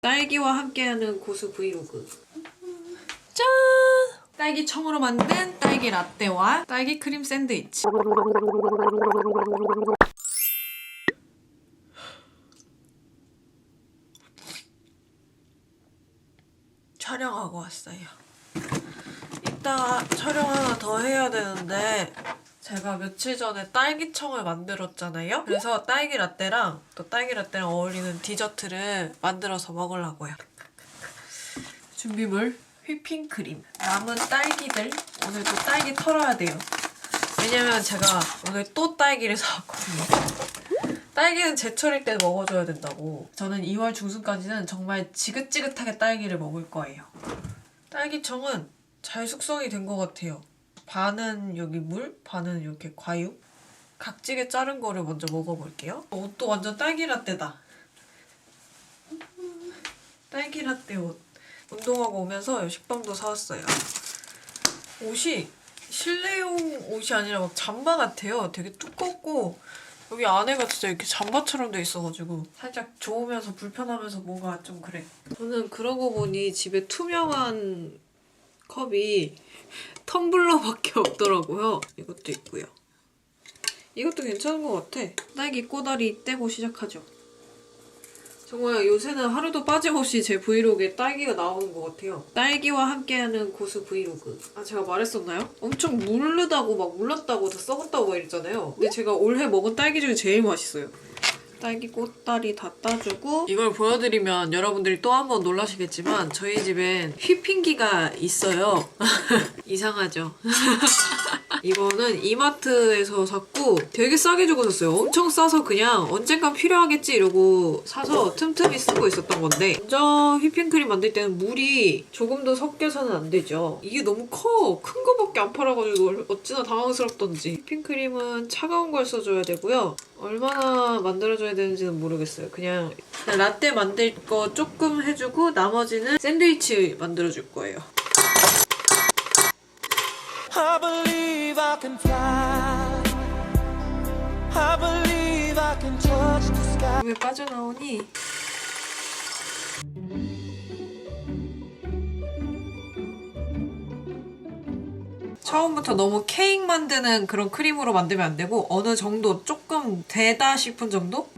딸기와 함께하는 고수 브이로그. 짠! 딸기 청으로 만든 딸기 라떼와 딸기 크림 샌드위치. 촬영하고 왔어요. 이따 촬영 하나 더 해야 되는데 제가 며칠 전에 딸기청을 만들었잖아요. 그래서 딸기 라떼랑 또 딸기 라떼랑 어울리는 디저트를 만들어서 먹으려고요. 준비물 휘핑크림 남은 딸기들 오늘 또 딸기 털어야 돼요. 왜냐면 제가 오늘 또 딸기를 사왔거든요. 딸기는 제철일 때 먹어줘야 된다고. 저는 2월 중순까지는 정말 지긋지긋하게 딸기를 먹을 거예요. 딸기청은 잘 숙성이 된 것 같아요. 반은 여기 물, 반은 이렇게 과육. 각지게 자른 거를 먼저 먹어볼게요. 옷도 완전 딸기 라떼다. 딸기 라떼 옷. 운동하고 오면서 식빵도 사왔어요. 옷이 실내용 옷이 아니라 막 잠바 같아요. 되게 두껍고 여기 안에가 진짜 이렇게 잠바처럼 돼 있어가지고 살짝 좋으면서 불편하면서 뭔가 좀 그래. 저는 그러고 보니 집에 투명한 컵이 텀블러밖에 없더라고요. 이것도 있고요. 이것도 괜찮은 것 같아. 딸기 꼬다리 떼고 시작하죠. 정말 요새는 하루도 빠짐없이 제 브이로그에 딸기가 나오는 것 같아요. 딸기와 함께하는 고수 브이로그. 아 제가 말했었나요? 엄청 물르다고 막 물렀다고 다 썩었다고 막 이랬잖아요. 근데 제가 올해 먹은 딸기 중에 제일 맛있어요. 딸기 꽃다리 다 따주고 이걸 보여드리면 여러분들이 또 한 번 놀라시겠지만 저희 집엔 휘핑기가 있어요. 이상하죠? 이거는 이마트에서 샀고 되게 싸게 주고 샀어요. 엄청 싸서 그냥 언젠간 필요하겠지 이러고 사서 틈틈이 쓰고 있었던 건데 먼저 휘핑크림 만들 때는 물이 조금도 섞여서는 안 되죠. 이게 너무 커. 큰 거밖에 안 팔아가지고 어찌나 당황스럽던지 휘핑크림은 차가운 걸 써줘야 되고요. 얼마나 만들어줘야 되는지는 모르겠어요. 그냥 라떼 만들 거 조금 해주고 나머지는 샌드위치 만들어줄 거예요. I believe I can fly. I believe I can touch the sky. 왜 빠져나오니? 처음부터 너무 케이크 만드는 그런 크림으로 만들면 안 되고 어느 정도 조금 되다 싶은 정도?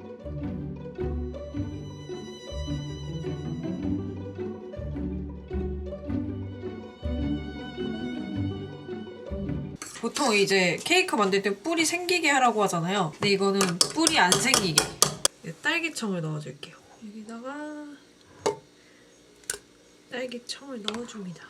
보통 이제 케이크 만들 때 뿔이 생기게 하라고 하잖아요. 근데 이거는 뿔이 안 생기게. 딸기청을 넣어줄게요. 여기다가 딸기청을 넣어줍니다.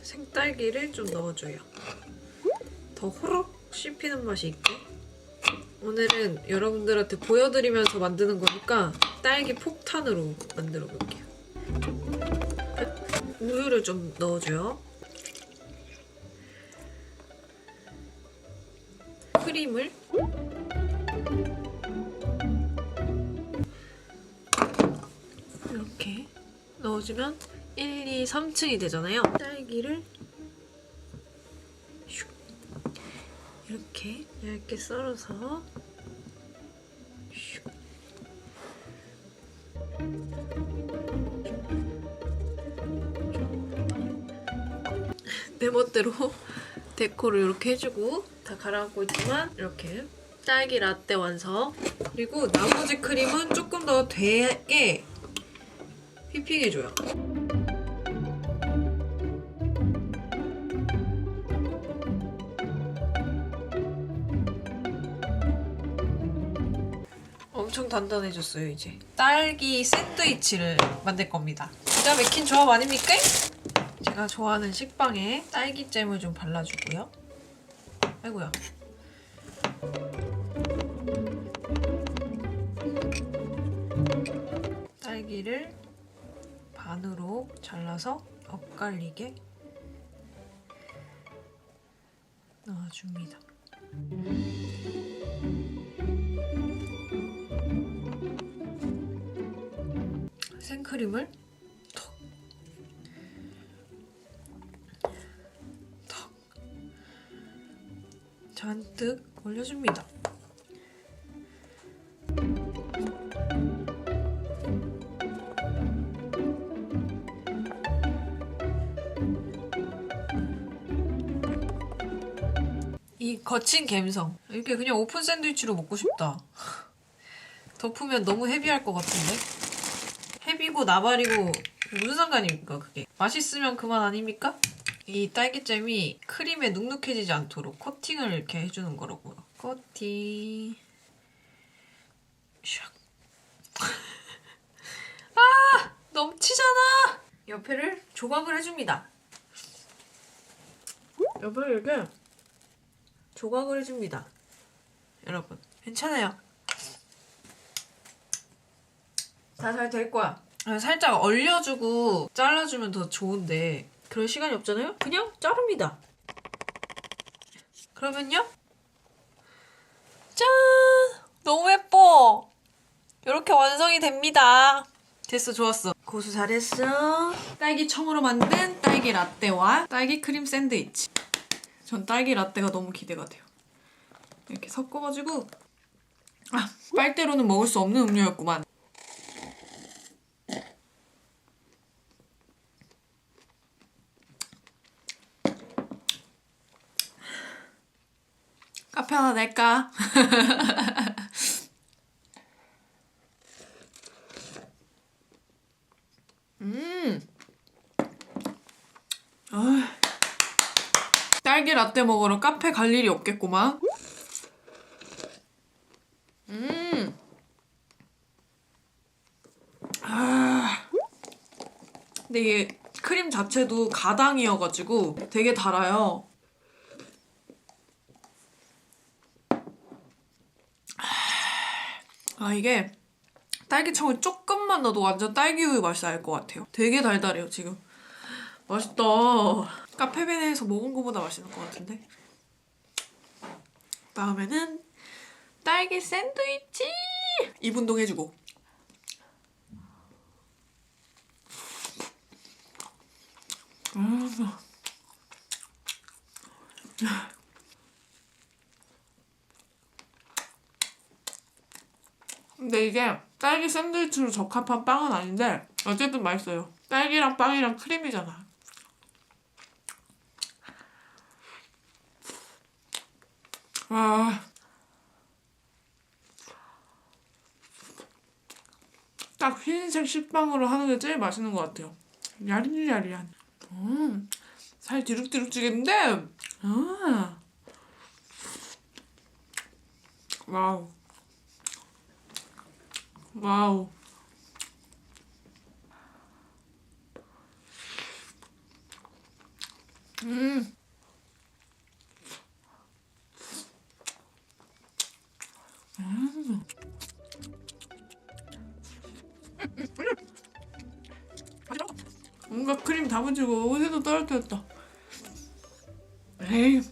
생딸기를 좀 넣어줘요. 더 호록 씹히는 맛이 있게. 오늘은 여러분들한테 보여드리면서 만드는 거니까 딸기 폭탄으로 만들어 볼게요. 우유를 좀 넣어줘요. 크림을 이렇게 넣어주면 1, 2, 3층이 되잖아요. 딸기를 얇게 썰어서 슉. 내 멋대로 데코를 이렇게 해주고 다 가라앉고 있지만 이렇게 딸기 라떼 완성. 그리고 나머지 크림은 조금 더 되게 휘핑해줘요 엄청 단단해졌어요 이제 딸기 샌드위치를 만들 겁니다 기가 막힌 조합 아닙니까? 제가 좋아하는 식빵에 딸기잼을 좀 발라주고요 아이고야 딸기를 반으로 잘라서 엇갈리게 넣어줍니다. 생크림을 톡, 톡, 잔뜩 올려줍니다. 이 거친 감성. 이렇게 그냥 오픈 샌드위치로 먹고 싶다. 덮으면 너무 헤비할 것 같은데? 헤비고 나발이고 무슨 상관입니까 그게? 맛있으면 그만 아닙니까? 이 딸기잼이 크림에 눅눅해지지 않도록 코팅을 이렇게 해주는 거라고요. 코팅. 샥. 아! 넘치잖아! 옆에를 조각을 해줍니다. 옆에를 이렇게 조각을 해줍니다. 여러분, 괜찮아요. 다 잘 될 거야. 아, 살짝 얼려주고 잘라주면 더 좋은데 그럴 시간이 없잖아요? 그냥 자릅니다. 그러면요? 짠! 너무 예뻐! 이렇게 완성이 됩니다. 됐어, 좋았어. 고수 잘했어. 딸기 청으로 만든 딸기 라떼와 딸기 크림 샌드위치. 전 딸기 라떼가 너무 기대가 돼요. 이렇게 섞어가지고 아, 빨대로는 먹을 수 없는 음료였구만. 낼까? 음. 아. 딸기 라떼 먹으러 카페 갈 일이 없겠구만. 음. 아. 근데 이게 크림 자체도 가당이어가지고 되게 달아요. 아 이게 딸기청을 조금만 넣어도 완전 딸기우유 맛이 날 것 같아요. 되게 달달해요 지금. 맛있다. 카페베네에서 먹은 것보다 맛있는 것 같은데. 다음에는 딸기 샌드위치. 입 운동 해주고. 음. 이게 딸기 샌드위치로 적합한 빵은 아닌데 어쨌든 맛있어요. 딸기랑 빵이랑 크림이잖아. 아. 딱 흰색 식빵으로 하는 게 제일 맛있는 것 같아요. 야리야리한. 음, 살 디룩디룩 찌겠는데, 아. 와우. 와우. 음. 음. 뭔가 크림 다 묻히고 옷에도 떨어뜨렸다. 에이.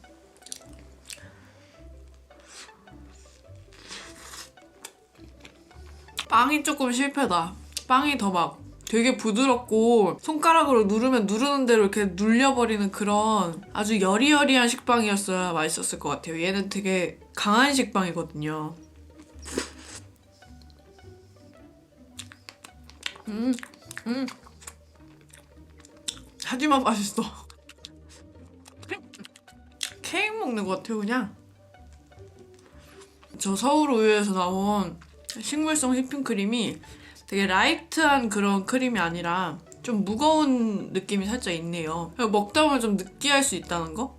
빵이 조금 실패다. 빵이 더 막 되게 부드럽고 손가락으로 누르면 누르는 대로 이렇게 눌려버리는 그런 아주 여리여리한 식빵이었어야 맛있었을 것 같아요. 얘는 되게 강한 식빵이거든요. 음, 음. 하지만 맛있어. 케이크 먹는 것 같아요, 그냥. 저 서울 우유에서 나온 식물성 휘핑크림이 되게 라이트한 그런 크림이 아니라 좀 무거운 느낌이 살짝 있네요. 먹다 보면 좀 느끼할 수 있다는 거?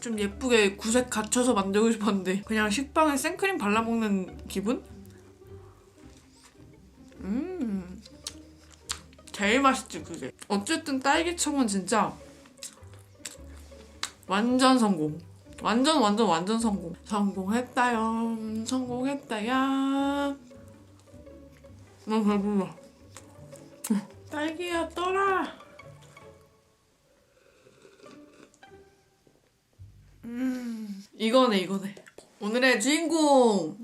좀 예쁘게 구색 갖춰서 만들고 싶었는데 그냥 식빵에 생크림 발라먹는 기분? 음 제일 맛있지 그게 어쨌든 딸기청은 진짜 완전 성공. 완전 완전 완전 성공. 성공했다요. 성공했다야. 너무 배불러. 딸기야 떠라. 음 이거네 이거네. 오늘의 주인공.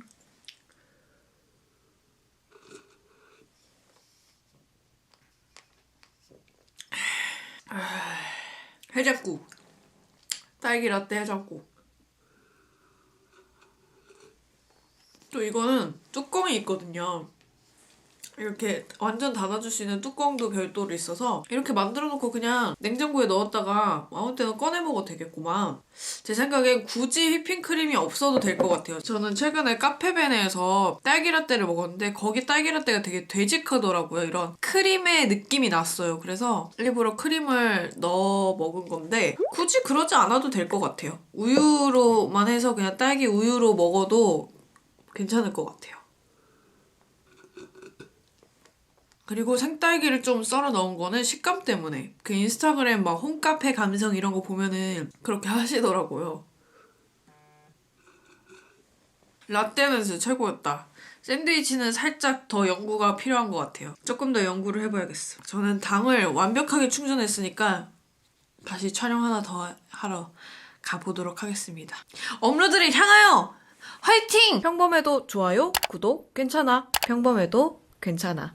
해장국. 딸기 라떼 해장국. 또 이거는 뚜껑이 있거든요. 이렇게 완전 닫아줄 수 있는 뚜껑도 별도로 있어서 이렇게 만들어 놓고 그냥 냉장고에 넣었다가 아무 때나 꺼내 먹어도 되겠구만. 제 생각엔 굳이 휘핑크림이 없어도 될 것 같아요. 저는 최근에 카페베네에서 딸기라떼를 먹었는데 거기 딸기라떼가 되게 되직하더라고요. 이런 크림의 느낌이 났어요. 그래서 일부러 크림을 넣어 먹은 건데 굳이 그러지 않아도 될 것 같아요. 우유로만 해서 그냥 딸기 우유로 먹어도 괜찮을 것 같아요. 그리고 생딸기를 좀 썰어 넣은 거는 식감 때문에 그 인스타그램 막 홈카페 감성 이런 거 보면은 그렇게 하시더라고요. 라떼는 진짜 최고였다. 샌드위치는 살짝 더 연구가 필요한 것 같아요. 조금 더 연구를 해봐야겠어. 저는 당을 완벽하게 충전했으니까 다시 촬영 하나 더 하러 가보도록 하겠습니다. 업로드를 향하여 화이팅! 평범해도 좋아요, 구독, 괜찮아. 평범해도 괜찮아.